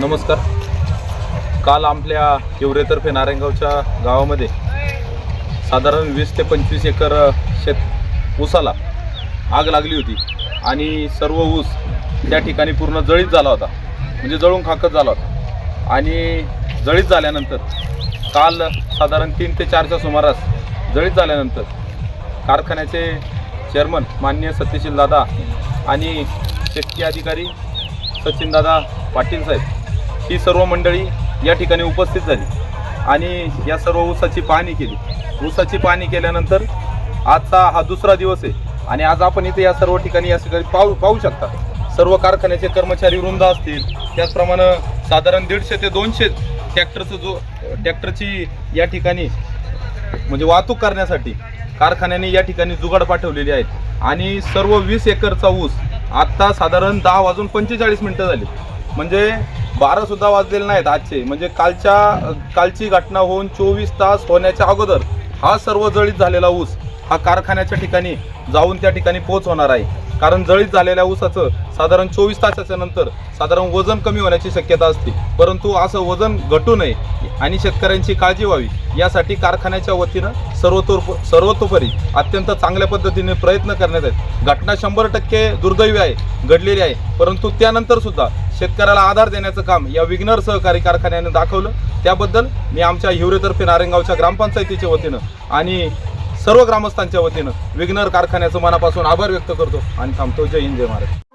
नमस्कार. काल आपल्या हिवरेतर्फे नारायणगावच्या गावामध्ये साधारण वीस ते पंचवीस एकर शेत ऊसाला आग लागली होती आणि सर्व ऊस त्या ठिकाणी पूर्ण जळीत झाला होता. म्हणजे जळून खाकत झाला होता. आणि जळीत झाल्यानंतर काल साधारण तीन ते चारच्या सुमारास जळीत झाल्यानंतर कारखान्याचे चेअरमन माननीय सत्यशील दादा आणि शेतकी अधिकारी सचिनदादा पाटील साहेब ही सर्व मंडळी या ठिकाणी उपस्थित झाली आणि या सर्व ऊसाची पाहणी केली. ऊसाची पाहणी केल्यानंतर आजचा हा दुसरा दिवस आहे आणि आज आपण इथे या सर्व ठिकाणी या ठिकाणी पाहू पाहू शकता. सर्व कारखान्याचे कर्मचारी वृंद असतील त्याचप्रमाणे साधारण दीडशे ते दोनशे ट्रॅक्टरचं जो ट्रॅक्टरची या ठिकाणी म्हणजे वाहतूक करण्यासाठी कारखान्याने या ठिकाणी जुगाड पाठवलेली आहेत आणि सर्व वीस एकरचा ऊस आत्ता साधारण दहा वाजून पंचेचाळीस मिनटं झाली. म्हणजे बारासुद्धा वाजलेले नाहीत आजचे. म्हणजे कालच्या कालची घटना होऊन चोवीस तास होण्याच्या अगोदर हा सर्व जळीत झालेला ऊस हा कारखान्याच्या ठिकाणी जाऊन त्या ठिकाणी पोहोचवणार आहे. कारण जळीत झालेल्या ऊसाचं साधारण चोवीस तासाच्या नंतर साधारण वजन कमी होण्याची शक्यता असते. परंतु असं वजन घटू नये आणि शेतकऱ्यांची काळजी व्हावी यासाठी कारखान्याच्या वतीनं सर्वतोर सर्वतोपरी अत्यंत चांगल्या पद्धतीने प्रयत्न करण्यात आहेत. घटना शंभर टक्के दुर्दैवी आहे घडलेली आहे. परंतु त्यानंतरसुद्धा शेतकऱ्याला आधार देण्याचं काम या विघ्नर सहकारी कारखान्याने दाखवलं. त्याबद्दल मी आमच्या हिवरेतर्फे नारायणगावच्या ग्रामपंचायतीच्या वतीनं आणि सर्व ग्रामस्थांच्या वतीनं विघ्नर कारखान्याचं मनापासून आभार व्यक्त करतो आणि थांबतो. जय हिंद जय महाराज